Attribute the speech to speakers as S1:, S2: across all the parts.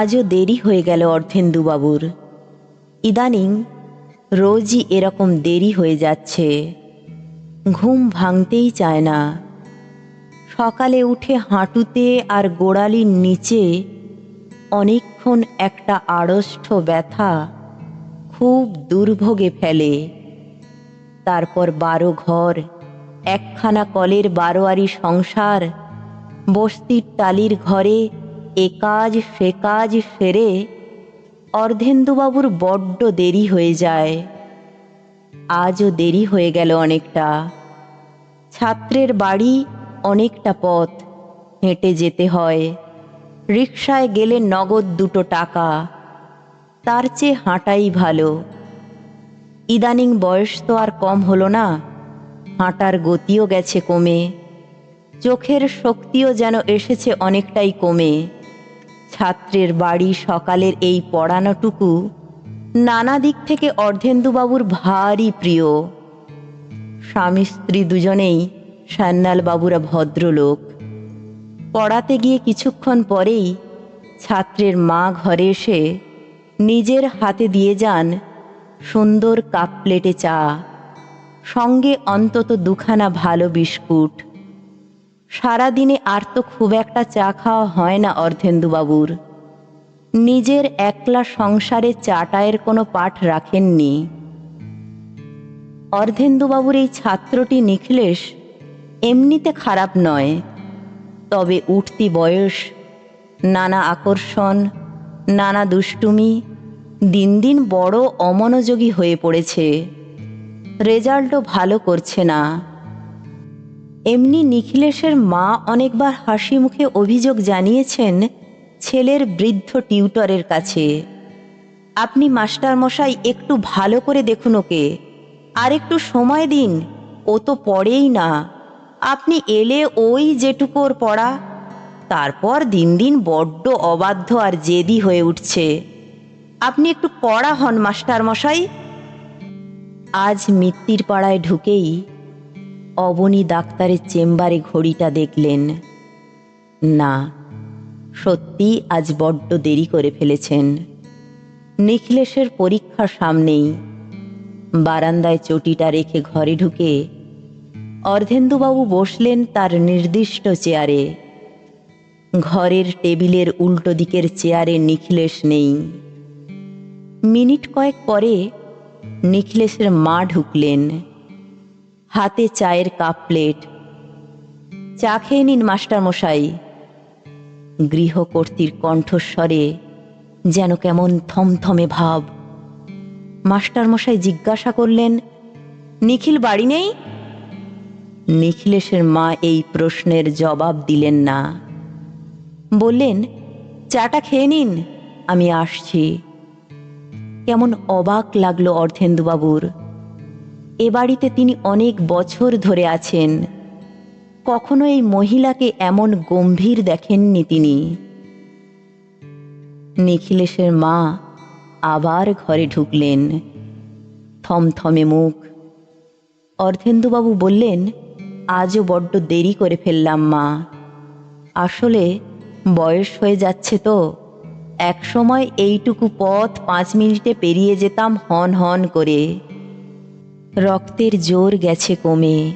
S1: আজও দেরি হয়ে গেল অর্ধেন্দুবাবুর। ইদানিং রোজই এরকম দেরি হয়ে যাচ্ছে। ঘুম ভাঙতেই চায় না। সকালে উঠে হাঁটুতে আর গোড়ালির নিচে অনেকক্ষণ একটা আড়ষ্ঠ ব্যথা খুব দুর্ভোগে ফেলে। তারপর বারো ঘর, একখানা কলের বারোয়ারি সংসার, বস্তির টালির ঘরে এ কাজ সে কাজ সেরে অর্ধেন্দুবাবুর বড্ড দেরি হয়ে যায়। আজও দেরি হয়ে গেল অনেকটা। ছাত্রের বাড়ি অনেকটা পথ হেঁটে যেতে হয়। রিকশায় গেলে নগদ দুটো টাকা। তার চেয়ে হাঁটাই ভালো। ইদানিং বয়স তো আর কম হলো না। হাঁটার গতিও গেছে কমে। চোখের শক্তিও যেন এসেছে অনেকটাই কমে। ছাত্রের বাড়ি সকালের এই পড়ানোটুকু নানা দিক থেকে অর্ধেন্দুবাবুর ভারী প্রিয়। স্বামী স্ত্রী দুজনেই সান্যাল বাবুরা ভদ্রলোক। পড়াতে গিয়ে কিছুক্ষণ পরেই ছাত্রের মা ঘরে এসে নিজের হাতে দিয়ে যান সুন্দর কাপ প্লেটে চা, সঙ্গে অন্তত দুখানা ভালো বিস্কুট। সারাদিনে আর তো খুব একটা চা খাওয়া হয় না অর্ধেন্দুবাবুর। নিজের একলা সংসারে চাটায়ের কোনো পাঠ রাখেননি। অর্ধেন্দুবাবুর এই ছাত্রটি নিখিলেশ এমনিতে খারাপ নয়, তবে উঠতি বয়স, নানা আকর্ষণ, নানা দুষ্টুমি, দিন দিন বড় অমনোযোগী হয়ে পড়েছে। রেজাল্টও ভালো করছে না। এমনি নিখিলেশের মা অনেকবার হাসি মুখে অভিযোগ জানিয়েছেন ছেলের বৃদ্ধ টিউটরের কাছে। আপনি মাস্টার মশাই একটু ভালো করে দেখুন ওকে। আর একটু সময় দিন, ও তো পড়েই না। আপনি এলে ওই যেটুকুর পড়া। তারপর দিন দিন বড্ড অবাধ্য আর জেদি হয়ে উঠছে। আপনি একটু কড়া হন মাস্টার মশাই আজ মিত্তির পাড়ায় ঢুকেই অবনী ডাক্তারের চেম্বারে ঘড়িটা দেখলেন। না, সত্যি আজ বড্ড দেরি করে ফেলেছেন। নিখিলেশের পরীক্ষা সামনেই বারান্দায় চটিটা রেখে ঘরে ঢুকে অর্ধেন্দুবাবু বসলেন তার নির্দিষ্ট চেয়ারে। ঘরের টেবিলের উল্টো দিকের চেয়ারে নিখিলেশ নেই। মিনিট কয়েক পরে নিখিলেশের মা ঢুকলেন। হাতে চায়ের কাপ প্লেট। চা খেয়ে নিন, মাস্টার মশাই। কণ্ঠস্বরে যেন কেমন থমথমে ভাব। মাস্টার মশাই জিজ্ঞাসা করলেন, নিখিল বাড়ি নেই? নিখিলেশের মা এই প্রশ্নের জবাব দিলেন না। বললেন, চাটা খেয়ে নিন, আমি আসছি। কেমন অবাক লাগল অর্ধেন্দুবাবুর। এ বাড়িতে তিনি অনেক বছর ধরে আছেন। কখনো এই মহিলাকে এমন গম্ভীর দেখেননি তিনি। নিখিলেশের মা আবার ঘরে ঢুকলেন। থমথমে মুখ। অর্ধেন্দুবাবু বললেন, আজও বড্ড দেরি করে ফেললাম, মা। আসলে বয়স হয়ে যাচ্ছে তো। এক সময় এইটুকু পথ পাঁচ মিনিটে পেরিয়ে যেতাম হন হন করে। রক্তের জোর গেছে কমে।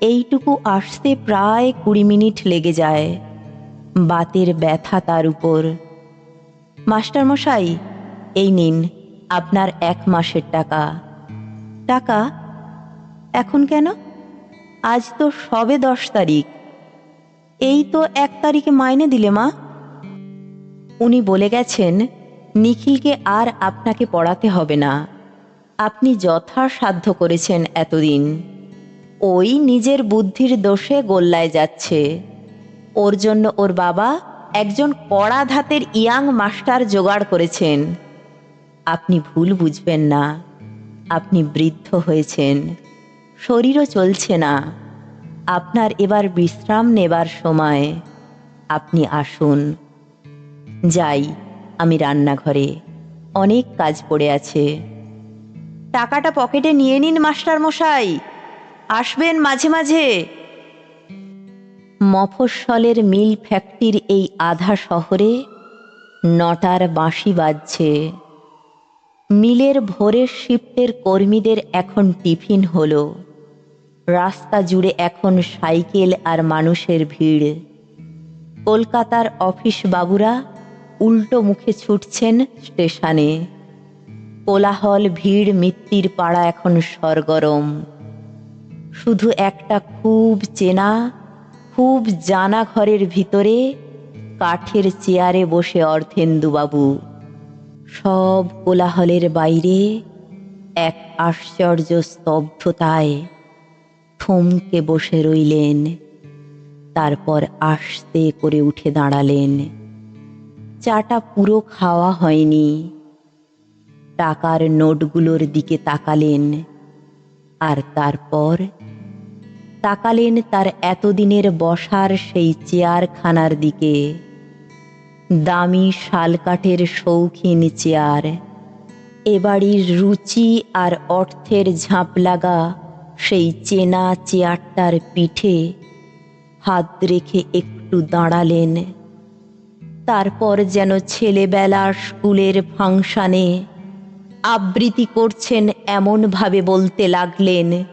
S1: এইটুকু আসতে প্রায় কুড়ি মিনিট লেগে যায় বাতের ব্যথা তার উপর। মাস্টারমশাই, এই নিন আপনার এক মাসের টাকা। টাকা? এখন কেন? আজ তো সবে দশ তারিখ। এই তো এক তারিখে মাইনে দিলে মা। উনি বলে গেছেন, নিখিলকে আর আপনাকে পড়াতে হবে না। আপনি যথাসাধ্য করেছেন এতদিন। ওই নিজের বুদ্ধির দোষে গোল্লায় যাচ্ছে। ওর জন্য ওর বাবা একজন কড়া ধাতের ইয়াং মাস্টার জোগাড় করেছেন। আপনি ভুল বুঝবেন না। আপনি বৃদ্ধ হয়েছেন। শরীরও চলছে না। আপনার এবার বিশ্রাম নেবার সময়। আপনি আসুন। যাই, আমি রান্নাঘরে। অনেক কাজ পড়ে আছে। টাকাটা পকেটে নিয়ে নিন মাস্টার মশাই আসবেন মাঝে মাঝে। মফস্বলের মিল ফ্যাক্টরির এই আধা শহরে নটার বাঁশি বাজছে। মিলের ভোরের শিফটের কর্মীদের এখন টিফিন হলো। রাস্তা জুড়ে এখন সাইকেল আর মানুষের ভিড়। কলকাতার অফিস বাবুরা উল্টো মুখে ছুটছেন স্টেশনে। কোলাহল, ভিড়, মিত্তির পাড়া এখন সরগরম। শুধু একটা খুব চেনা, খুব জানা ঘরের ভিতরে কাঠের চেয়ারে বসে অর্ধেন্দুবাবু। সব কোলাহলের বাইরে এক আশ্চর্য স্তব্ধতায় থমকে বসে রইলেন, তারপর আস্তে করে উঠে দাঁড়ালেন। চাটা পুরো খাওয়া হয়নি। টাকার নোটগুলোর দিকে তাকালেন। আর তারপর তাকালেন তার এতদিনের বসার সেই চেয়ারখানার দিকে। দামি শালকাঠের শৌখিন চেয়ার এবাড়ির রুচি আর অর্থের ঝাঁপ লাগা সেই চেনা চেয়ারটার পিঠে হাত রেখে একটু দাঁড়ালেন। তারপর যেন ছেলেবেলা স্কুলের ফাংশানে আবৃত্তি করছেন এমনভাবে বলতে লাগলেন,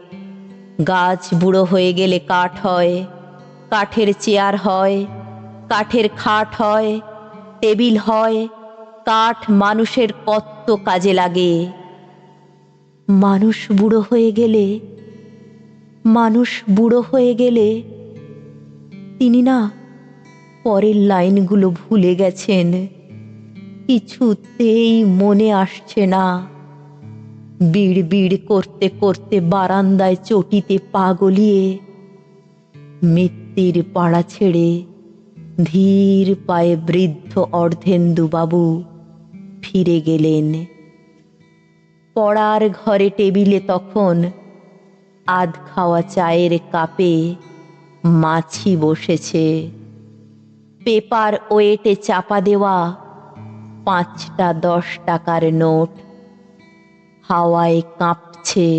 S1: গাছ বুড়ো হয়ে গেলে কাঠ হয়, কাঠের চেয়ার হয়, কাঠের খাট হয়, টেবিল হয়, কাঠ মানুষের কত কাজে লাগে। মানুষ বুড়ো হয়ে গেলে, মানুষ বুড়ো হয়ে গেলে, তিনি না পরের লাইনগুলো ভুলে গেছেন। কিছুতেই মনে আসছে না। বিড় বিড় করতে করতে বারান্দায় চটিতে পা গলিয়ে মৃত্যুর পাড়া ছেড়ে ধীর পায়ে বৃদ্ধ অর্ধেন্দুবাবু ফিরে গেলেন। পড়ার ঘরে টেবিলে তখন আধ খাওয়া চায়ের কাপে মাছি বসেছে। পেপার ওয়েটে চাপা দেওয়া পাঁচটা দশ টাকার নোট। হাওয়ায় কাঁপছে